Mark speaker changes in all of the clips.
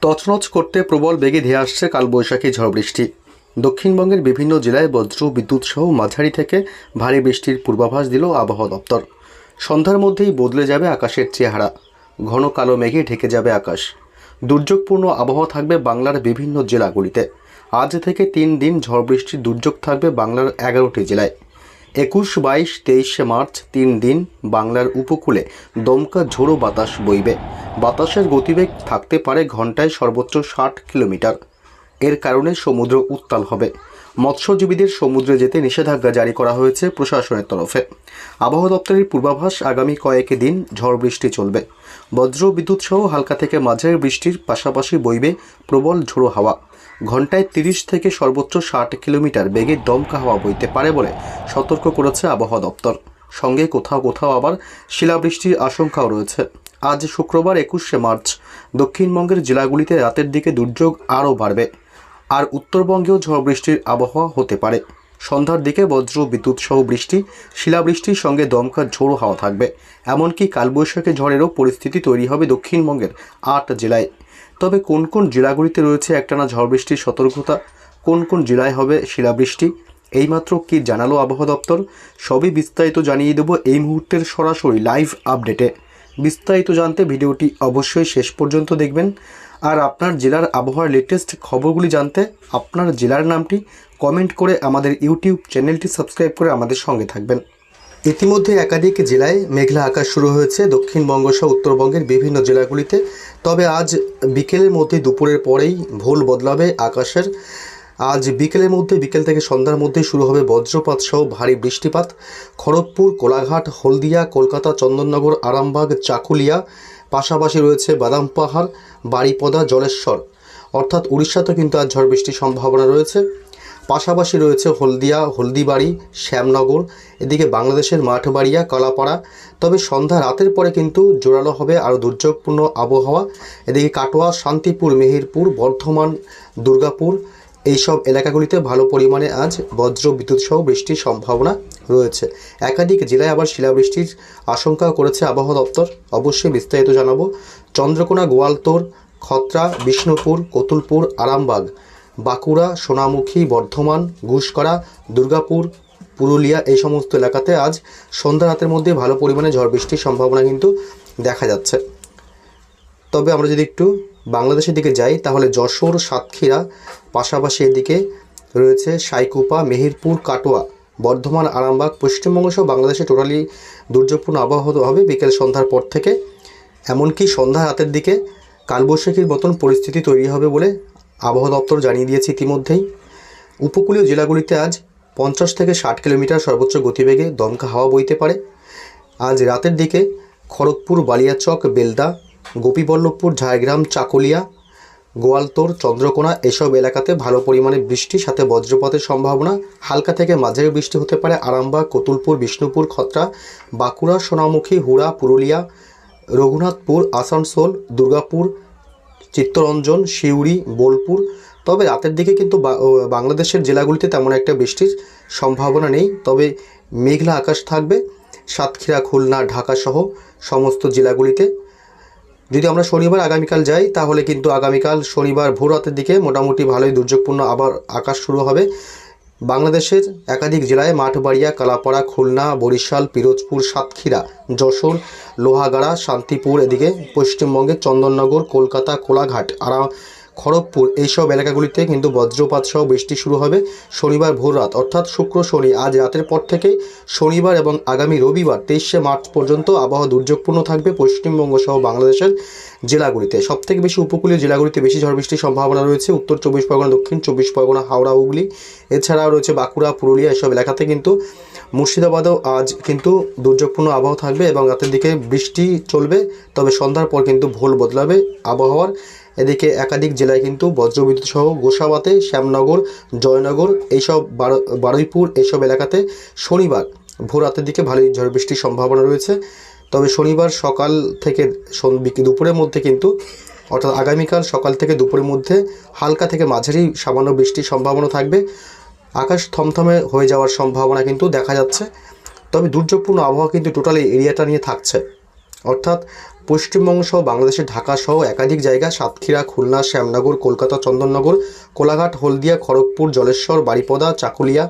Speaker 1: তছনছ করতে প্রবল বেগে ধেয়ে আসছে কালবৈশাখী ঝড় বৃষ্টি। দক্ষিণবঙ্গের বিভিন্ন জেলায় বজ্র, বিদ্যুৎ সহ মাঝারি থেকে ভারী বৃষ্টির পূর্বাভাস দিল আবহাওয়া দপ্তর। সন্ধ্যার মধ্যেই বদলে যাবে আকাশের চেহারা। ঘন কালো মেঘে ঢেকে যাবে আকাশ। দুর্যোগপূর্ণ আবহাওয়া থাকবে বাংলার বিভিন্ন জেলাগুলিতে। আজ থেকে তিন দিন ঝড় বৃষ্টির দুর্যোগ থাকবে বাংলার এগারোটি জেলায়। একুশ, বাইশ, তেইশে মার্চ, তিন দিন বাংলার উপকূলে দমকা ঝোড়ো বাতাস বইবে। বাতাসের গতিবেগ থাকতে পারে ঘন্টায় সর্বোচ্চ ষাট কিলোমিটার। এর কারণে সমুদ্র উত্তাল হবে। মৎস্যজীবীদের সমুদ্রে যেতে নিষেধাজ্ঞা জারি করা হয়েছে প্রশাসনের তরফে। আবহাওয়া দপ্তরের পূর্বাভাস আগামী কয়েক দিন ঝড় বৃষ্টি চলবে। বজ্র বিদ্যুৎ সহ হালকা থেকে মাঝারি বৃষ্টির পাশাপাশি বইবে প্রবল ঝোড়ো হাওয়া। ঘন্টায় তিরিশ থেকে সর্বোচ্চ ষাট কিলোমিটার বেগে দমকা হাওয়া বইতে পারে বলে সতর্ক করেছে আবহাওয়া দপ্তর। সঙ্গে কোথাও কোথাও আবার শিলাবৃষ্টির আশঙ্কাও রয়েছে। আজ শুক্রবার একুশে মার্চ, দক্ষিণবঙ্গের জেলাগুলিতে রাতের দিকে দুর্যোগ আরও বাড়বে আর উত্তরবঙ্গেও ঝড় বৃষ্টির আবহাওয়া হতে পারে। সন্ধ্যার দিকে বজ্র, বিদ্যুৎ সহ বৃষ্টি, শিলাবৃষ্টির সঙ্গে দমকা ঝোড়ো হাওয়া থাকবে। এমনকি কালবৈশাখী ঝড়েরও পরিস্থিতি তৈরি হবে দক্ষিণবঙ্গের আট জেলায়। তবে কোন কোন জেলাগুলিতে রয়েছে একটানা ঝড় বৃষ্টির সতর্কতা, কোন কোন জেলায় হবে শিলাবৃষ্টি, এইমাত্র কি জানালো আবহাওয়া দপ্তর? সবই বিস্তারিত জানিয়ে দেবো এই মুহূর্তের সরাসরি লাইভ আপডেটে। বিস্তারিত জানতে ভিডিওটি অবশ্যই শেষ পর্যন্ত দেখবেন। আর আপনার জেলার আবহাওয়ার লেটেস্ট খবরগুলি জানতে আপনার জেলার নামটি কমেন্ট করে আমাদের ইউটিউব চ্যানেলটি সাবস্ক্রাইব করে আমাদের সঙ্গে থাকবেন। ইতিমধ্যে একাধিক জেলায় মেঘলা আকাশ শুরু হয়েছে। দক্ষিণবঙ্গ সহ উত্তরবঙ্গের বিভিন্ন জেলাগুলিতে। তবে আজ বিকেলের মধ্যে দুপুরের পরেই ভোল বদলাবে আকাশের। আজ বিকেলের মধ্যে, বিকেল থেকে সন্ধ্যার মধ্যে শুরু হবে বজ্রপাত সহ ভারী বৃষ্টিপাত। খড়গপুর, কোলাঘাট, হলদিয়া, কলকাতা, চন্দননগর, আরামবাগ, চাকুলিয়া, পাশাপাশি রয়েছে বাদাম পাহাড় বাড়িপদা জলেশ্বর। অর্থাৎ উড়িষ্যাতেও কিন্তু আজ ঝড় বৃষ্টির সম্ভাবনা রয়েছে। পাশাপাশি রয়েছে হলদিয়া, হলদিবাড়ি, শ্যামনগর, এদিকে বাংলাদেশের মাঠবাড়িয়া, কলাপাড়া। তবে সন্ধ্যা রাতের পরে কিন্তু জোরালো হবে আরও দুর্যোগপূর্ণ আবহাওয়া। এদিকে কাটোয়া, শান্তিপুর, মেহেরপুর, বর্ধমান, দুর্গাপুর, এইসব এলাকাগুলিতে ভালো পরিমাণে আজ বজ্র বিদ্যুৎ সহ বৃষ্টির সম্ভাবনা রয়েছে। একাধিক জেলায় আবার শিলাবৃষ্টির আশঙ্কা করেছে আবহাওয়া দপ্তর। অবশ্যই বিস্তারিত জানাব। চন্দ্রকোনা, গোয়ালতোর, খত্রা, বিষ্ণুপুর, কতুলপুর, আরামবাগ। বাঁকুড়া, সোনামুখী, বর্ধমান ঘুষকরা দুর্গাপুর, পুরুলিয়া এই সমস্ত এলাকাতে আজ সন্ধ্যা রাতের মধ্যে ভালো পরিমাণে ঝড় বৃষ্টির সম্ভাবনা কিন্তু দেখা যাচ্ছে। তবে আমরা যদি একটু বাংলাদেশের দিকে যাই, তাহলে যশোর, সাতক্ষীরা, পাশাপাশি এদিকে রয়েছে সাইকুপা, মেহেরপুর, কাটোয়া, বর্ধমান, আরামবাগ, পশ্চিমবঙ্গ সহ বাংলাদেশে টোটালি দুর্যোগপূর্ণ আবহাওয়া হবে বিকেল সন্ধ্যার পর থেকে। এমনকি সন্ধ্যা রাতের দিকে কালবৈশাখীর মতন পরিস্থিতি তৈরি হবে বলে আবহাওয়া দপ্তর জানিয়ে দিয়েছে ইতিমধ্যেই। উপকূলীয় জেলাগুলিতে আজ পঞ্চাশ থেকে ষাট কিলোমিটার সর্বোচ্চ গতিবেগে দমকা হাওয়া বইতে পারে। আজ রাতের দিকে খড়গপুর, বালিয়াচক, বেলদা, গোপীবল্লভপুর, ঝাড়গ্রাম, চাকুলিয়া, গোয়ালতোর, চন্দ্রকোনা এসব এলাকাতে ভালো পরিমাণে বৃষ্টির সাথে বজ্রপাতের সম্ভাবনা। হালকা থেকে মাঝারি বৃষ্টি হতে পারে আরামবাগ, কতুলপুর, বিষ্ণুপুর, খত্রা, বাঁকুড়া, সোনামুখী, হুড়া, পুরুলিয়া, রঘুনাথপুর, আসানসোল, দুর্গাপুর চিত্তরঞ্জন সিউড়ি বোলপুর। তবে রাতের দিকে কিন্তু বাংলাদেশের জেলাগুলিতে তেমন একটা বৃষ্টির সম্ভাবনা নেই। তবে মেঘলা আকাশ থাকবে। সাতক্ষীরা, খুলনা ঢাকাসহ সমস্ত জেলাগুলিতে। যদি আমরা শনিবার আগামীকাল যাই, তাহলে কিন্তু আগামীকাল শনিবার ভোর রাতের দিকে মোটামুটি ভালোই দুর্যোগপূর্ণ আবার আকাশ শুরু হবে। বাংলাদেশের একাধিক জেলায় মাঠবাড়িয়া, কালাপাড়া, খুলনা, বরিশাল, পিরোজপুর, সাতক্ষীরা, যশোর, লোহাগাড়া, শান্তিপুর, এদিকে পশ্চিমবঙ্গের চন্দননগর, কলকাতা, কোলাঘাট, আর খড়গপুর, এইসব এলাকাগুলিতে কিন্তু বজ্রপাত সহ বৃষ্টি শুরু হবে শনিবার ভোর রাত। অর্থাৎ শুক্র, শনি আজ রাতের পর থেকেই শনিবার এবং আগামী রবিবার তেইশে মার্চ পর্যন্ত আবহাওয়া দুর্যোগপূর্ণ থাকবে পশ্চিমবঙ্গ সহ বাংলাদেশের জেলাগুলিতে। সবথেকে বেশি উপকূলীয় জেলাগুলিতে বেশি ঝড় বৃষ্টির সম্ভাবনা রয়েছে। উত্তর চব্বিশ পরগনা, দক্ষিণ চব্বিশ পরগনা, হাওড়া, হুগলি। এছাড়াও রয়েছে বাঁকুড়া, পুরুলিয়া এসব এলাকাতে কিন্তু মুর্শিদাবাদেও আজ কিন্তু দুর্যোগপূর্ণ আবহাওয়া থাকবে এবং রাতের দিকে বৃষ্টি চলবে। তবে সন্ধ্যার পর কিন্তু ভোল বদলাবে আবহাওয়ার। এদিকে একাধিক জেলায় কিন্তু বজ্রবিদ্যুৎ সহ গোসাবাতে, শ্যামনগর, জয়নগর, এইসব বারো- বারুইপুর, এইসব এলাকাতে শনিবার ভোর রাতের দিকে ভালোই ঝড় বৃষ্টির সম্ভাবনা রয়েছে। তবে শনিবার সকাল থেকে দুপুরের মধ্যে কিন্তু, অর্থাৎ আগামীকাল সকাল থেকে দুপুরের মধ্যে হালকা থেকে মাঝারি সামান্য বৃষ্টির সম্ভাবনা থাকবে। আকাশ থমথমে হয়ে যাওয়ার সম্ভাবনা কিন্তু দেখা যাচ্ছে। তবে দুর্যোগপূর্ণ আবহাওয়া কিন্তু টোটালি এরিয়াটা নিয়ে থাকছে। অর্থাৎ পশ্চিমবঙ্গ সহ বাংলাদেশের ঢাকা সহ একাধিক জায়গা, সাতক্ষীরা, খুলনা, শ্যামনগর, কলকাতা, চন্দননগর, কোলাঘাট, হলদিয়া, খড়গপুর, জলেশ্বর, বারিপদা, চাকুলিয়া,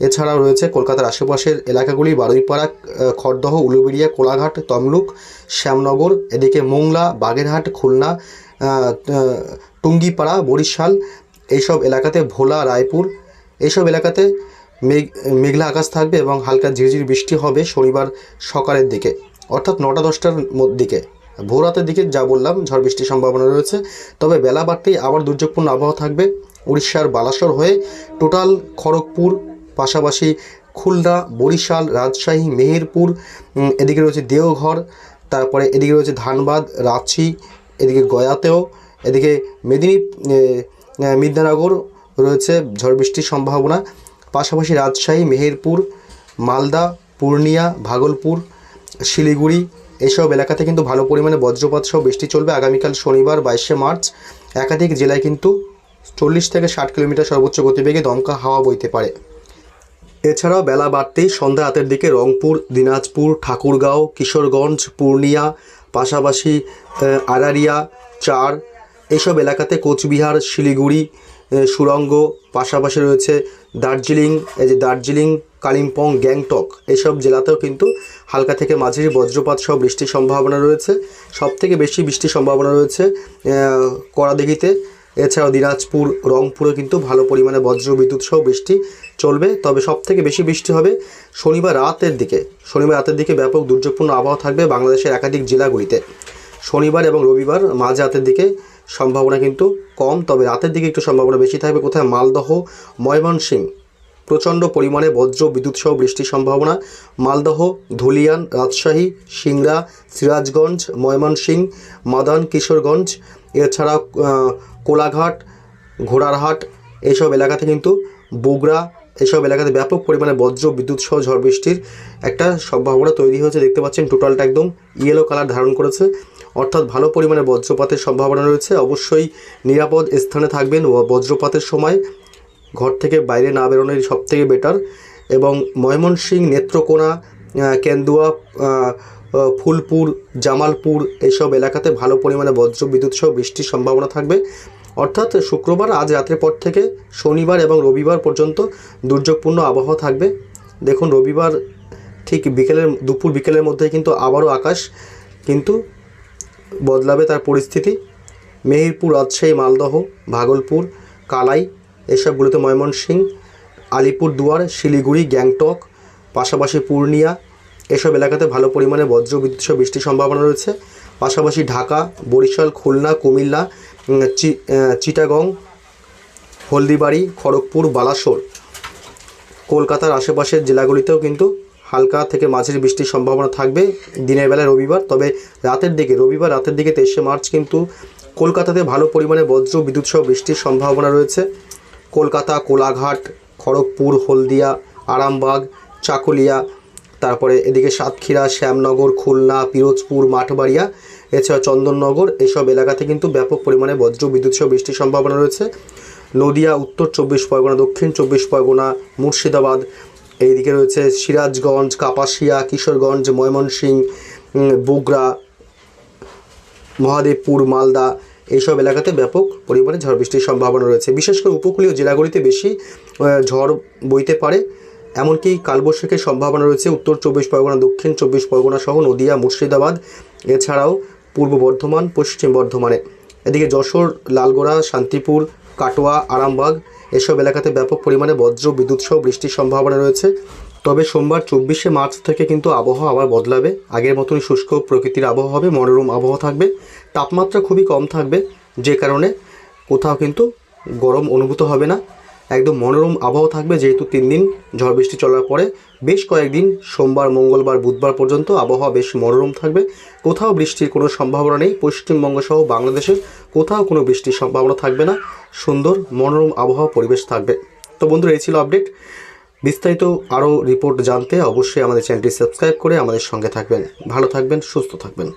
Speaker 1: এছাড়াও রয়েছে কলকাতার আশেপাশের এলাকাগুলি, বারুইপাড়া খড়দহ, উলুবেড়িয়া, কোলাঘাট, তমলুক, শ্যামনগর, এদিকে মোংলা, বাগেরহাট, খুলনা টুঙ্গিপাড়া, বরিশাল, এইসব এলাকাতে ভোলা, রায়পুর, এইসব এলাকাতে মেঘ, মেঘলা আকাশ থাকবে এবং হালকা ঝিরঝির বৃষ্টি হবে শনিবার সকালের দিকে। অর্থাৎ নটা দশটার দিকে। ভোর রাতের দিকে যা বললাম, ঝড় বৃষ্টির সম্ভাবনা রয়েছে। তবে বেলা বাড়তেই আবার দুর্যোগপূর্ণ আবহাওয়া থাকবে। উড়িষ্যার বালাসর হয়ে টোটাল খড়গপুর, পাশাপাশি খুলনা, বরিশাল, রাজশাহী, মেহেরপুর এদিকে রয়েছে দেওঘর, তারপরে এদিকে রয়েছে ধানবাদ, রাঁচি, এদিকে গয়াতেও, এদিকে মেদিনী মিদনানগর রয়েছে ঝড় বৃষ্টির সম্ভাবনা। পাশাপাশি রাজশাহী, মেহেরপুর, মালদা, পূর্ণিয়া, ভাগলপুর শিলিগুড়ি এইসব এলাকাতে কিন্তু ভালো পরিমাণে বজ্রপাত সহ বৃষ্টি চলবে আগামীকাল শনিবার বাইশে মার্চ। একাধিক জেলায় কিন্তু চল্লিশ থেকে ষাট কিলোমিটার সর্বোচ্চ গতিবেগে দমকা হাওয়া বইতে পারে। এছাড়াও বেলা বাড়তেই সন্ধ্যা রাতের দিকে রংপুর, দিনাজপুর, ঠাকুরগাঁও, কিশোরগঞ্জ, পূর্ণিয়া, পাশাপাশি আরারিয়া, চার, এসব এলাকাতে কোচবিহার, শিলিগুড়ি সুরঙ্গ, পাশাপাশি রয়েছে দার্জিলিং, এই যে দার্জিলিং, কালিম্পং, গ্যাংটক, এইসব জেলাতেও কিন্তু হালকা থেকে মাঝারি বজ্রপাত সহ বৃষ্টির সম্ভাবনা রয়েছে। সব থেকে বেশি বৃষ্টির সম্ভাবনা রয়েছে কড়াদিঘিতে। এছাড়াও দিনাজপুর, রংপুরে কিন্তু ভালো পরিমাণে বজ্র বিদ্যুৎ সহ বৃষ্টি চলবে। তবে সব থেকে বেশি বৃষ্টি হবে শনিবার রাতের দিকে। শনিবার রাতের দিকে ব্যাপক দুর্যোগপূর্ণ আবহাওয়া থাকবে বাংলাদেশের একাধিক জেলাগুলিতে। শনিবার এবং রবিবার মাঝ রাতের দিকে সম্ভাবনা কিন্তু কম, তবে রাতের দিকে একটু সম্ভাবনা বেশি থাকবে। কোথায়? মালদহ, ময়মনসিংহ। প্রচণ্ড পরিমাণে বজ্র বিদ্যুৎ সহ বৃষ্টির সম্ভাবনা। মালদহ, ধুলিয়ান, রাজশাহী, সিংড়া, সিরাজগঞ্জ, ময়মনসিংহ, মাদান, কিশোরগঞ্জ এছাড়া কোলাঘাট, ঘোড়ারহাট এইসব এলাকাতে কিন্তু বগুড়া এসব এলাকাতে ব্যাপক পরিমাণে বজ্র, বিদ্যুৎ সহ ঝড় বৃষ্টির একটা সম্ভাবনা তৈরি হয়েছে। দেখতে পাচ্ছেন টোটালটা একদম ইয়েলো কালার ধারণ করেছে। অর্থাৎ ভালো পরিমাণে বজ্রপাতের সম্ভাবনা রয়েছে। অবশ্যই নিরাপদ স্থানে থাকবেন ও বজ্রপাতের সময় ঘর থেকে বাইরে না বেরোনোই সব থেকে বেটার এবং ময়মনসিংহ, নেত্রকোনা কেন্দুয়া ফুলপুর, জামালপুর এইসব এলাকাতে ভালো পরিমাণে বজ্র, বিদ্যুৎ সহ বৃষ্টির সম্ভাবনা থাকবে। অর্থাৎ শুক্রবার আজ রাতের পর থেকে শনিবার এবং রবিবার পর্যন্ত দুর্যোগপূর্ণ আবহাওয়া থাকবে। দেখুন, রবিবার ঠিক বিকেলের, দুপুর বিকেলের মধ্যে কিন্তু আবারও আকাশ কিন্তু বদলাবে তার পরিস্থিতি। মেহেরপুর, রাজশাহী, মালদহ, ভাগলপুর, কালাই এসবগুলোতে ময়মনসিংহ আলিপুর দুয়ার শিলিগুড়ি, গ্যাংটক, পাশাপাশি পূর্ণিয়া এসব এলাকাতে ভালো পরিমাণে বজ্র বিদ্যুৎ বৃষ্টির সম্ভাবনা রয়েছে। পাশাপাশি ঢাকা, বরিশাল, খুলনা, কুমিল্লা চিটাগং, হলদিবাড়ি, খড়গপুর, বালাসোর। কলকাতার আশেপাশের জেলাগুলিতেও কিন্তু হালকা থেকে মাঝের বৃষ্টির সম্ভাবনা থাকবে দিনের বেলায় রবিবার। তবে রাতের দিকে, রবিবার রাতের দিকে তেইশে মার্চ কিন্তু কলকাতাতে ভালো পরিমাণে বজ্র বিদ্যুৎ সহ বৃষ্টির সম্ভাবনা রয়েছে। কলকাতা, কোলাঘাট, খড়গপুর, হলদিয়া, আরামবাগ, চাকুলিয়া তারপরে এদিকে সাতক্ষীরা, শ্যামনগর, খুলনা, পিরোজপুর, মাঠবাড়িয়া, এছাড়া চন্দননগর, এসব এলাকাতে কিন্তু ব্যাপক পরিমাণে বজ্র বিদ্যুৎ সহ বৃষ্টির সম্ভাবনা রয়েছে। নদিয়া, উত্তর চব্বিশ পরগনা, দক্ষিণ চব্বিশ পরগনা, মুর্শিদাবাদ, এইদিকে রয়েছে সিরাজগঞ্জ, কাপাসিয়া, কিশোরগঞ্জ ময়মনসিংহ বগুড়া, মহাদেবপুর, মালদা, এইসব এলাকাতে ব্যাপক পরিমাণে ঝড় বৃষ্টির সম্ভাবনা রয়েছে। বিশেষ করে উপকূলীয় জেলাগুলিতে বেশি ঝড় বইতে পারে। এমনকি কালবৈশাখীর সম্ভাবনা রয়েছে উত্তর চব্বিশ পরগনা, দক্ষিণ চব্বিশ পরগনা সহ নদিয়া, মুর্শিদাবাদ, এছাড়াও পূর্ব বর্ধমান, পশ্চিম বর্ধমানে। এদিকে যশোর, লালগোড়া, শান্তিপুর, কাটোয়া, আরামবাগ এসব এলাকাতে ব্যাপক পরিমাণে বজ্র, বিদ্যুৎ সহ বৃষ্টির সম্ভাবনা রয়েছে। তবে সোমবার চব্বিশে মার্চ থেকে কিন্তু আবহাওয়া আবার বদলাবে। আগের মতনই শুষ্ক প্রকৃতির আবহাওয়া হবে, মনোরম আবহাওয়া থাকবে, তাপমাত্রা খুবই কম থাকবে, যে কারণে কোথাও কিন্তু গরম অনুভূত হবে না। একদম মনোরম আবহাওয়া থাকবে, যেহেতু তিন দিন ঝড় বৃষ্টি চলার পরে বেশ কয়েকদিন, সোমবার, মঙ্গলবার, বুধবার পর্যন্ত আবহাওয়া বেশ মনোরম থাকবে। কোথাও বৃষ্টির কোনো সম্ভাবনা নেই, পশ্চিমবঙ্গ সহ বাংলাদেশের কোথাও কোনো বৃষ্টির সম্ভাবনা থাকবে না, সুন্দর মনোরম আবহাওয়া পরিবেশ থাকবে। তো বন্ধুরা, এই ছিল আপডেট। বিস্তারিত আরও রিপোর্ট জানতে অবশ্যই আমাদের চ্যানেলটি সাবস্ক্রাইব করে আমাদের সঙ্গে থাকবেন। ভালো থাকবেন, সুস্থ থাকবেন।